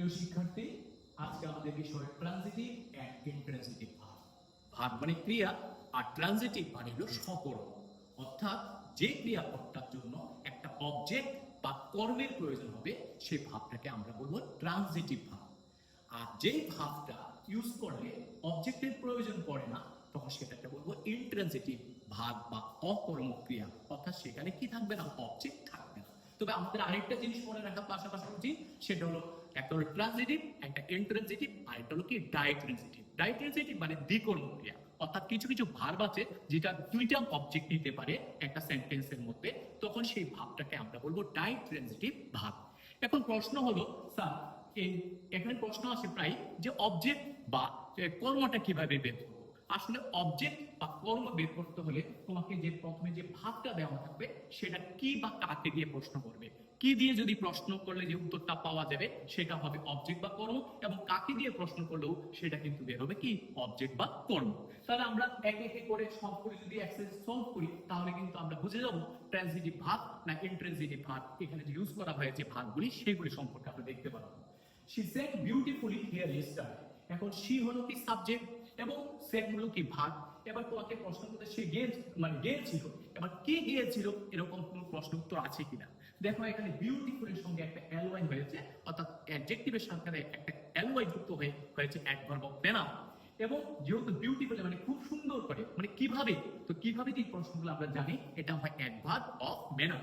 প্রিয় শিক্ষার্থী, আজকে আমাদের বিষয় ট্রানজিটিভ অ্যান্ড ভাব ভাব মানে ক্রিয়া, আর ট্রানজিটিভ মানে হলো সকরণ। অর্থাৎ যে ক্রিয়াপদটার জন্য একটা অবজেক্ট বা কর্মের প্রয়োজন হবে সেই ভাবটাকে আমরা বলব ট্রানজিটিভ ভাব আর ভাবটা ইউজ করলে অবজেক্টের প্রয়োজন পড়ে না, তখন সেটাকে বলব ইন্ট্রানজিটিভ ভাব বা অকর্মক্রিয়া অর্থাৎ সেখানে কি থাকবে না অবজেক্ট থাকবে না। তবে আমাদের আরেকটা জিনিস মনে রাখার পাশাপাশি উচিত, সেটা হলো একটা হলো ট্রানজিটিভ একটা হলো কি ডাইট্রানজিটিভ ডাইট্রানজিটিভ মানে দ্বিকর্মক্রিয়া অর্থাৎ কিছু কিছু ভার্ব আছে যেটা দুইটা অবজেক্ট নিতে পারে একটা সেন্টেন্সের মধ্যে। তখন সেই ভাবটাকে আমরা বলব ডাইট্রানজিটিভ ভাব এখন প্রশ্ন হলো স্যার এখানে প্রশ্ন আসে প্রায় যে অবজেক্ট বা কর্মটা কীভাবে বের করব? আসলে অবজেক্ট বা কর্ম বের করতে হলে তোমাকে যে প্রথমে যে ভাবটা দেওয়া থাকবে, সেটা কি বা কাকে দিয়ে প্রশ্ন করবে? কি দিয়ে যদি প্রশ্ন করলে যে উত্তরটা পাওয়া যাবে, সেটা হবে অবজেক্ট বা কর্ম, এবং কাকে দিয়ে প্রশ্ন করলেও সেটা কিন্তু বের হবে কি? অবজেক্ট বা কর্ম। তাহলে আমরা এক একে করে সবগুলি যদি এক্সারসাইজ সলভ করি, তাহলে কিন্তু আমরা বুঝে যাব ট্রানজিটিভ ভাব না ইন্ট্রানজিটিভ ভাব এখানে যে ইউজ করা হয়েছে ভাবগুলি সেগুলি সম্পর্কে আমরা দেখতে পারব। She said beautifully here yesterday এখন শি হলো কি সাবজেক্ট এবং সেট হলো কি ভাগ। এবার তোমাকে প্রশ্ন করতে সে গিয়ে মানে গিয়েছিল এবার কে গিয়েছিল? এরকম কোনো প্রশ্ন উত্তর আছে কিনা? দেখো এখানে বিউটিফুলের সঙ্গে একটা অ্যালওয়াই হয়েছে, অর্থাৎ অ্যাডজেক্টিভের সাথে একটা অ্যালওয়াই যুক্ত হয়ে হয়েছে অ্যাডভার্ব অফ বেনাম এবং যেহেতু বিউটিফুল মানে খুব সুন্দর করে মানে কীভাবে? তো কীভাবে এই প্রশ্নগুলো আমরা জানি, এটা হয় অ্যাডভার্ব অফ ম্যানার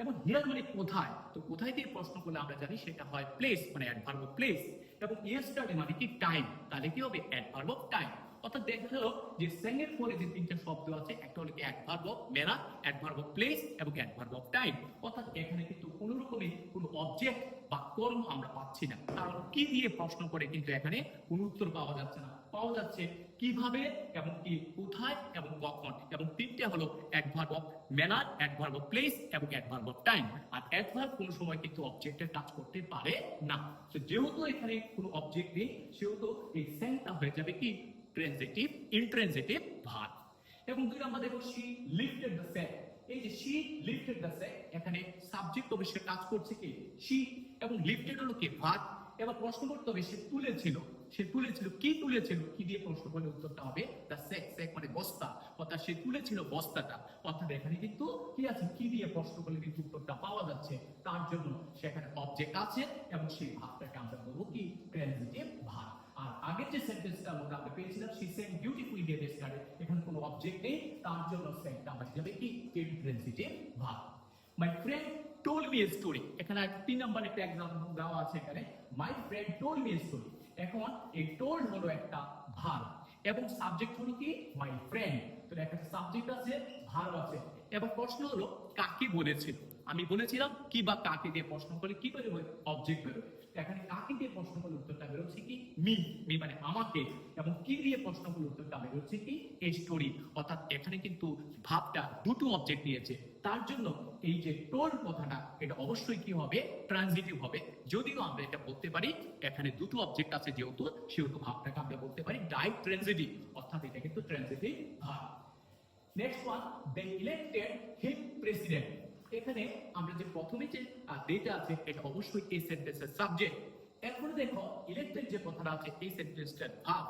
এবং হিয়ার মানে কোথায়? তো কোথায় দিয়ে প্রশ্ন করলে আমরা জানি, সেটা হয় প্লেস মানে অ্যাডভার্ব অফ প্লেস এবং ইয়েস্টারডে মানে কি? টাইম তাহলে কি হবে? অ্যাডভার্ব অফ টাইম অর্থাৎ দেখা গেল যে সেঙ্গের পরে যে তিনটা শব্দ আছে, একটা হলো adverb of manner adverb of place এবং অ্যাডভার্ব অফ টাইম অর্থাৎ এখানে কিন্তু কোনো রকমের কোনো অবজেক্ট বা কর্ম আমরা পাচ্ছি না। কারণ কি দিয়ে প্রশ্ন করে কিন্তু এখানে কোনো উত্তর পাওয়া যাচ্ছে না। পাওয়া যাচ্ছে কীভাবে এবং কি কোথায় এবং কখন। এবং তিনটে হলো adverb of manner adverb of place এবং অ্যাডভার্ব অফ টাইম আর অ্যাডভার্ব কোনো সময় কিন্তু অবজেক্টের কাজ করতে পারে না। তো যেহেতু এখানে কোনো অবজেক্ট নেই, সেহেতু এই সেন্টটা হয়ে যাবে কি? ট্রানজিটিভ ইন্ট্রানজিটিভ ভার্ব এবং দুই নম্বর দেখো শি লিফটেড দ্য স্যাক এই যে শি লিফটেড দ্য স্যাক এখানে সাবজেক্ট অবশ্যই কাজ করছে কি? শি এবং লিফটেড হলো কি? ভার্ব এবার প্রশ্ন করতে হবে, সে তুলেছিল। সে তুলেছিল, কি তুলেছিল? কি দিয়ে প্রশ্ন করলে উত্তরটা হবে? দ্য স্যাক স্যাক মানে বস্তা। অর্থাৎ সে তুলেছিল বস্তাটা। অর্থাৎ এখানে কিন্তু কি আছে? কি দিয়ে প্রশ্ন করলে কিন্তু উত্তরটা পাওয়া যাচ্ছে? তার জন্য সেখানে অবজেক্ট আছে এবং সেই ভাবটাকে আমরা বলব কি? ট্রানজিটিভ আগের যে সেন্টেন্সটা আমরা আমরা পেয়েছিলাম she sent beautiful day study এখানে কোনো অবজেক্ট নেই, তার জন্য সেন্টটা আমরা যাবে কি? Intransitive verb my friend told me story এখানে তিন নাম্বার একটা এক্সাম্পল দেওয়া আছে এখানে। My friend told me story এখন এই টোল হলো একটা ভার এবং সাবজেক্ট হলো কি? মাই ফ্রেন্ড তো একটা সাবজেক্ট আছে ভার আছে। এবার প্রশ্ন হলো, কাকে বলেছিল? আমি বলেছিলাম, কি বা কাকে দিয়ে প্রশ্ন করলে কি করে অবজেক্ট বেরোবে এখানে কাকে দিয়ে প্রশ্ন করলে উত্তরটা বেরোচ্ছে কি? মি। মি মানে আমাকে। এবং কি দিয়ে প্রশ্ন করলে উত্তরটা বেরোচ্ছে কি? এই স্টোরি অর্থাৎ এখানে কিন্তু ভাবটা দুটো অবজেক্ট নিয়েছে। তার জন্য এই যে টোল কথাটা এটা অবশ্যই কি হবে? ট্রানজিটিভ হবে। যদিও আমরা এটা বলতে পারি এখানে দুটো অবজেক্ট আছে যেহেতু সেহেতু ভাবটাকে আমরা বলতে পারি ডাই ট্রানজিটিভ অর্থাৎ এটা কিন্তু transitive verb. Next one they elected him president এখানে আমরা যে প্রথমে যে ডেটা আছে, এটা অবশ্যই এই সেন্টেন্সের সাবজেক্ট এখন দেখো ইলেক্টেড যে কথাটা আছে, এই সেন্টেন্সটার ভাব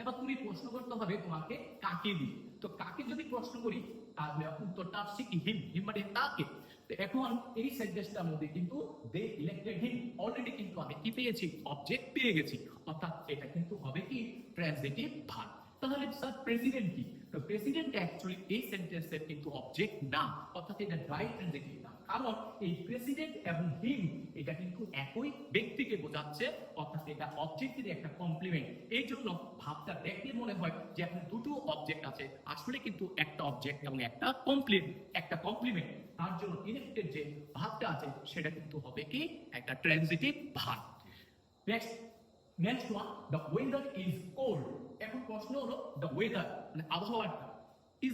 এবার তুমি প্রশ্ন করতে হবে তোমাকে কাকে দিয়ে। তো কাকে যদি প্রশ্ন করি, তাহলে উত্তরটা আসছে কি হিম? হিম মানে তাকে তো এখন এই সেন্টেন্সটার মধ্যে কিন্তু দে ইলেক্টেড হিম অলরেডি কিন্তু আমি কি পেয়েছি? অবজেক্ট পেয়ে গেছি। অর্থাৎ এটা কিন্তু হবে কি? ট্রানজিটিভ ভাব তাহলে স্যার প্রেসিডেন্ট কি? তো প্রেসিডেন্ট অ্যাকচুয়ালি এই সেন্টেন্সের কিন্তু অবজেক্ট না অর্থাৎ এটা ড্রাই ট্রানজিটিভ না কারণ এই প্রেসিডেন্ট এবং হিম এটা কিন্তু একই ব্যক্তিকে বোঝাচ্ছে, অর্থাৎ এটা অবজেক্টের একটা কমপ্লিমেন্ট এই জন্য ভাবটা দেখলে মনে হয় যে এখানে দুটো অবজেক্ট আছে। আসলে কিন্তু একটা অবজেক্ট এবং একটা কমপ্লিট একটা কমপ্লিমেন্ট তার জন্য ইলেক্টেড যে ভাবটা আছে, সেটা কিন্তু হবে কি? একটা transitive verb next next one the weather is cold এখন প্রশ্ন হলো দ্য ওয়েদার মানে আবহাওয়াটা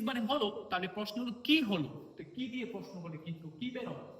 মানে হলো, তাহলে প্রশ্ন হলো, কি হলো? কি দিয়ে প্রশ্ন করলে কিন্তু কি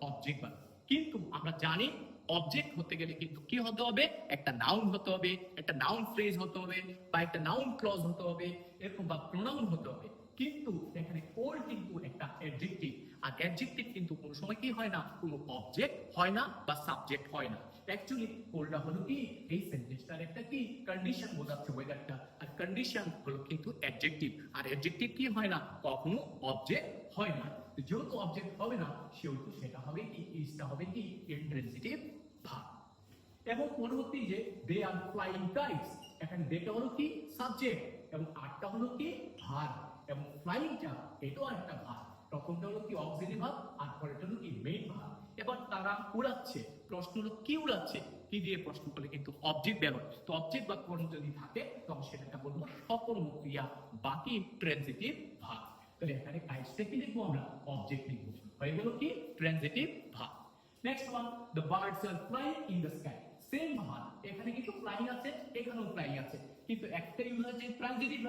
অবজেক্ট বানাবে কিন্তু আমরা জানি অবজেক্ট হতে গেলে কিন্তু কি হতে হবে? একটা নাউন হতে হবে, একটা নাউন ফ্রেজ হতে হবে, বা একটা নাউন ক্লজ হতে হবে, এরকম বা প্রোনাউন হতে হবে। কিন্তু এখানে কোল্ড কিন্তু একটা অ্যাডজেক্টিভ আর অ্যাডজেক্টিভ কিন্তু কোনো সময় কি হয় না? কোনো অবজেক্ট হয় না বা সাবজেক্ট হয় না। অ্যাকচুয়ালি কোলটা হলো কি এই সেন্টেন্সটার একটা কি? কন্ডিশন বোঝাচ্ছে ওয়েদারটা আর কন্ডিশন হলো কিন্তু অ্যাডজেক্টিভ আর অ্যাডজেক্টিভ কি হয় না? কখনো অবজেক্ট হয় না। যেহেতু অবজেক্ট হবে না, সেহেতু সেটা হবে কি? ইজটা হবে কি? ইন্ট্রান্সিটিভ ভাব এবং পরবর্তী যে দে আর ফ্লাইং কাইটস এখানে দেটা হলো কি? সাবজেক্ট এবং আটটা হলো কি? ভার এবং ফ্লাইংটা এটাও একটা ভার প্রথমটা হলো কি অক্সিলি ভাব আর পরেরটা হলো কি মেইন ভাব এবার তারা উড়াচ্ছে। প্রশ্ন হলো কি উড়াচ্ছে? কি দিয়ে প্রশ্ন করলে কিন্তু অবজেক্ট ব্যবহার তো অবজেক্ট বা কোন যদি থাকে, তখন সেটাকে বলব সকর্ম ক্রিয়া বাকি ট্রানজিটিভ ভাব তাহলে এখানে কাইটসটা কি লিখব আমরা? অবজেক্ট লিখব। হয়ে গেল কি? Transitive verb next one the birds are flying in the sky same verb এখানে কিন্তু ফ্লাইং আছে, এখানেও ফ্লাইং আছে। কিন্তু একটা ইউজ আছে ট্রানজিটিভ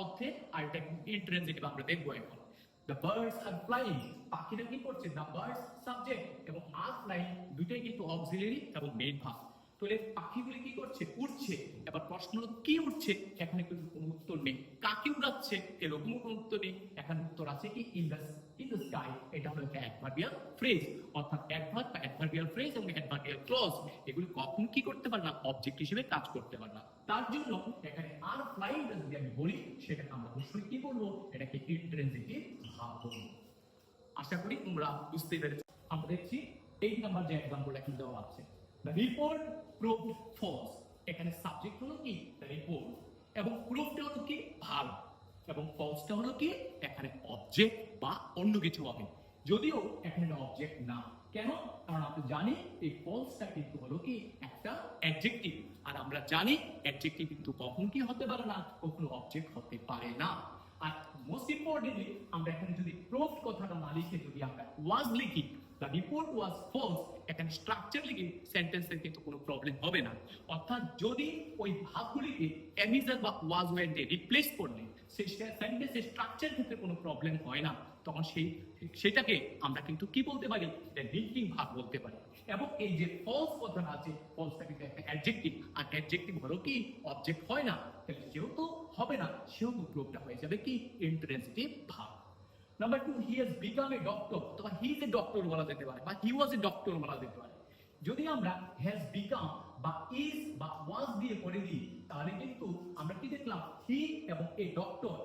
অর্থে, আর এটা ইন্ট্রানজিটিভ আমরা দেখব এখন। দ্য বার্ডস আর ফ্লাইং পাখিরা কি করছে? দ্য বার্ডস সাবজেক্ট এবং আর ফ্লাইং দুইটাই কিন্তু অক্সিলারি এবং ভাব তাহলে পাখিগুলি কি করছে? উড়ছে। এবার প্রশ্ন কি উঠছে এখানে কোনো উত্তর নেই। কাকে উড়াচ্ছে? এরকম কোনো উত্তর নেই। এখানে উত্তর আছে কি? ইন দ্য স্কাই এটা হলো একটা অ্যাডভার্বিয়াল ফ্রেজ অর্থাৎ অ্যাডভার্ব বা অ্যাডভার্বিয়াল ফ্রেজ এবং অ্যাডভার্বিয়াল ক্লজ এগুলি কখন কি করতে পারে না অবজেক্ট হিসেবে কাজ করতে পারে না তার জন্য এখানে আর যদি আমি বলি, সেটাকে আমরা অবশ্যই কি বলব? এটাকে ইন্ট্রেন্সিটিভ ভাব বলব। আশা করি তোমরা বুঝতে পেরেছ। আমরা দেখছি এই নাম্বার যে এক্সাম্পল এখন দেওয়া আছে দ্য রিপোর্ট প্রুভ ফলস এখানে সাবজেক্ট হলো কি? রিপোর্ট এবং প্রুফটা হলো কি? ভালো। এবং ফলসটা হলো কি? এখানে অবজেক্ট বা অন্য কিছু হবে। যদিও এখানে অবজেক্ট না। কেন? কারণ আমরা জানি এই ফলসটা কিন্তু হলো কি? একটা অ্যাডজেক্টিভ আর আমরা জানি অ্যাডজেক্টিভ কিন্তু কখন কি হতে পারে না? কখনো অবজেক্ট হতে পারে না। আর মোস্ট ইম্পর্টেন্টলি আমরা এখানে যদি প্রুফ কথাটা না লিখে যদি আমরা ওয়াজ লিখি দ্য রিপোর্ট ওয়াজ ফলস এখানে স্ট্রাকচার লিখে সেন্টেন্সের কিন্তু কোনো প্রবলেম হবে না। অর্থাৎ যদি ওই ভাবগুলিকে এমিজার বা ওয়াজ ওয়েন দিয়ে রিপ্লেস করলে, সেই সেন্টেন্সের স্ট্রাকচার ক্ষেত্রে কোনো প্রবলেম হয় না। তখন সেই, সেটাকে আমরা কিন্তু কি বলতে পারি? লিঙ্কিং ভাব বলতে পারি। এবং এই যে ফলস কথাটা আছে ফলসটা কিন্তু একটা অ্যাডজেক্টিভ আর অ্যাডজেক্টিভ হলো কি? অবজেক্ট হয় না। তাহলে যেহেতু হবে না। সেহেতু প্রোভটা হয়ে যাবে কি? Intransitive verb number two he has become a doctor অথবা হি ইজ এ ডক্টর বলা যেতে পারে, বা হি ওয়াজ এ ডক্টর বলা যেতে পারে। যদি আমরা হ্যাজ বিকাম বা ইজ বা ওয়াজ দিয়ে করে দিই, তাহলে কিন্তু আমরা কি দেখলাম হি এবং এ ডক্টর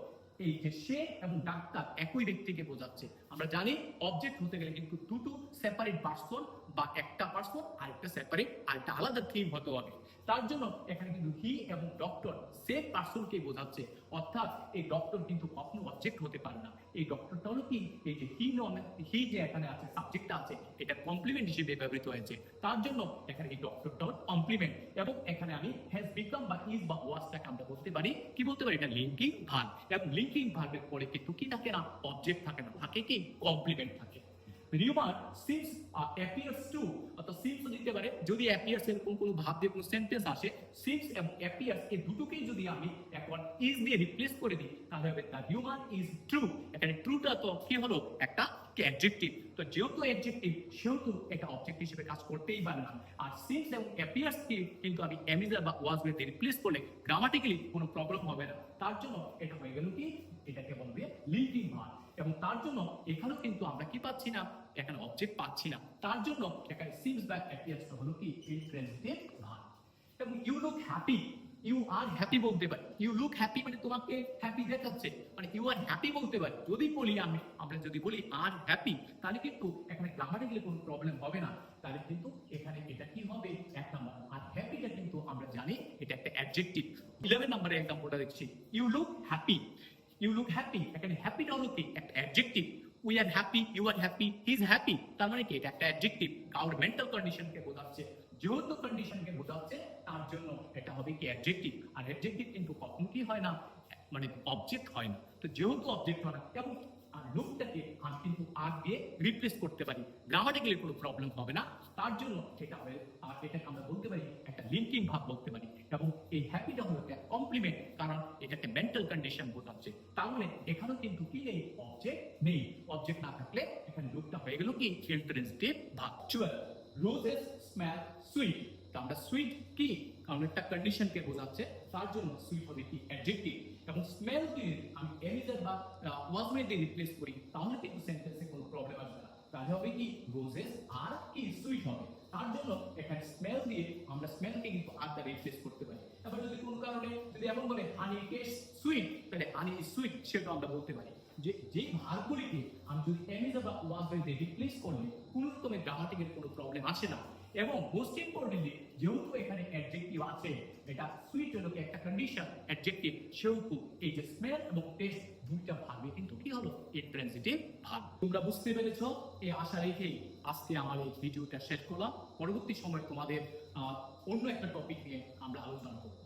এই যে সে এবং ডাক্তার একই ব্যক্তিকে বোঝাচ্ছে। আমরা জানি অবজেক্ট হতে গেলে কিন্তু দুটো সেপারেট পার্সন বা একটা পার্সন, আরেকটা সেপারেট আরেকটা আলাদা থিম হতে হবে। তার জন্য এখানে কিন্তু হি এবং ডক্টর সেম পার্সনকে বোঝাচ্ছে। অর্থাৎ এই ডক্টর কিন্তু কখনো অবজেক্ট হতে পারে না। এই ডক্টরটা হলো কি? এই যে হি নন হি যে এখানে আছে সাবজেক্টটা আছে, এটা কমপ্লিমেন্ট হিসেবে ব্যবহৃত হয়েছে। তার জন্য এখানে এই ডক্টরটা হলো কমপ্লিমেন্ট এবং এখানে আমি হ্যাজ বিকাম বা ইজ বা ওয়াজটাকে আমরা বলতে পারি, কি বলতে পারি? এটা লিঙ্কিং ভার্ব এবং লিঙ্কিং ভার্বের পরে কিন্তু কি থাকে না? অবজেক্ট থাকে না। থাকে কি? কমপ্লিমেন্ট থাকে। রিউমার সিমস অ্যাপিয়ার্স টু অর্থাৎ সিমস দিতে পারে। যদি অ্যাপিয়ার্স এরকম কোনো ভাব দিয়ে কোনো সেন্টেন্স আসে, সিমস এবং অ্যাপিয়ার্স এই দুটোকেই যদি আমি এখন ইজ দিয়ে রিপ্লেস করে দিই, তাহলে হবে দ্য হিউম্যান ইজ ট্রু এখানে ট্রুটা তো কি হলো? একটা অ্যাডজেক্টিভ তো যেহেতু অ্যাডজেক্টিভ সেহেতু এটা অবজেক্ট হিসেবে কাজ করতেই পারে না। আর সিমস এবং অ্যাপিয়ার্স কে কিন্তু আমি অ্যামিজার বা ওয়াজ দিয়ে রিপ্লেস করলে গ্রামাটিক্যালি কোনো প্রবলেম হবে না। তার জন্য এটা হয়ে গেল কি? এটাকে বলবে লিঙ্কিং ভার্ব এবং তার জন্য এখানেও কিন্তু আমরা কি পাচ্ছি না? এখানে অবজেক্ট পাচ্ছি না। তার জন্য এখানে সিমস বা অ্যাপিয়ার্সটা হলো কি? ইন্ট্রান্সিটিভ ভার্ব এবং you look happy you are happy বলতে পারি। ইউ লুক হ্যাপি মানে তোমাকে হ্যাপি দেখাচ্ছে। মানে ইউ আর হ্যাপি বলতে পারি। যদি বলি আমি, আমরা যদি বলি আর হ্যাপি তাহলে কিন্তু এখানে গ্রামাটিক্যালি কোনো প্রবলেম হবে না। তাহলে কিন্তু এখানে এটা কি হবে? এক নাম্বার আর হ্যাপিটা কিন্তু আমরা জানি এটা একটা অ্যাডজেক্টিভ ইলেভেন নাম্বারে এক্সাম্পলটা দেখছি। You look happy you look happy এখানে হ্যাপিটা হলো কি একটা adjective we are happy you are happy he is happy তার মানে কি? এটা একটা অ্যাডজেক্টিভ কারোর মেন্টাল কন্ডিশনকে বোঝাচ্ছে, যেহেতু কন্ডিশনকে বোঝাচ্ছে, তার জন্য এটা হবে কি অ্যাডজেক্টিভ আর অ্যাডজেক্টিভ কিন্তু কখন কি হয় না মানে অবজেক্ট হয় না। তো যেহেতু অবজেক্ট হয় না এবং আর কিন্তু আর দিয়ে রিপ্লেস করতে পারি। গ্রামাটিক্যালি কোনো প্রবলেম হবে না। তার জন্য এটা হবে, আর এটাকে আমরা বলতে পারি একটা লিঙ্কিং ভাব বলতে পারি। এবং এই হ্যাপিটা হলো একটা কমপ্লিমেন্ট কারণ এটা একটা মেন্টাল কন্ডিশন বোঝাচ্ছে। তাহলে এখানেও কিন্তু কি নেই? অবজেক্ট নেই। অবজেক্ট না থাকলে এখানে লুকটা হয়ে গেল কি? ইন্টারেন্সিটিভ ভাব চুয়াল রোজেস স্মেল সুইট আমরা সুইট কি? কারণ একটা কন্ডিশনকে বোঝাচ্ছে। তার জন্য সুইট হবে কি? অ্যাডজেক্টিভ এবং স্মেল দিয়ে আমি এমিজার বা ওয়াজমেন্ট দিয়ে রিপ্লেস করি তাহলে কিন্তু সেন্টেন্সে কোনো প্রবলেম আসবে না তাহলে হবে কি রোজেস আর কি সুইট হবে তার জন্য এখানে স্মেল দিয়ে আমরা স্মেলকে কিন্তু আর রিপ্লেস করতে পারি এবার যদি কোনো কারণে যদি এমন বলে হানি টেস্ট সুইট তাহলে হানি সুইট সেটা আমরা বলতে পারি যে যে ভার্বগুলিকে আমি যদি এমিজ বা ওয়াজ দিয়ে রিপ্লেস করলে কোনো রকমের গ্রামাটিকের কোনো প্রবলেম আসে না এবং মোস্ট ইম্পর্টেন্টলি যেহেতু এখানে অ্যাডজেক্টিভ আছে, এটা সুইট হলো একটা কন্ডিশন অ্যাডজেক্টিভ সেহেতু এই যে স্মেল এবং টেস্ট দুইটা ভাবে কিন্তু কি হলো? ইন্ট্রান্সিটিভ ভাব তোমরা বুঝতে পেরেছ? এই আশা রেখেই আজকে আমার এই ভিডিওটা শেষ করলাম। পরবর্তী সময় তোমাদের অন্য একটা টপিক নিয়ে আমরা আলোচনা করব।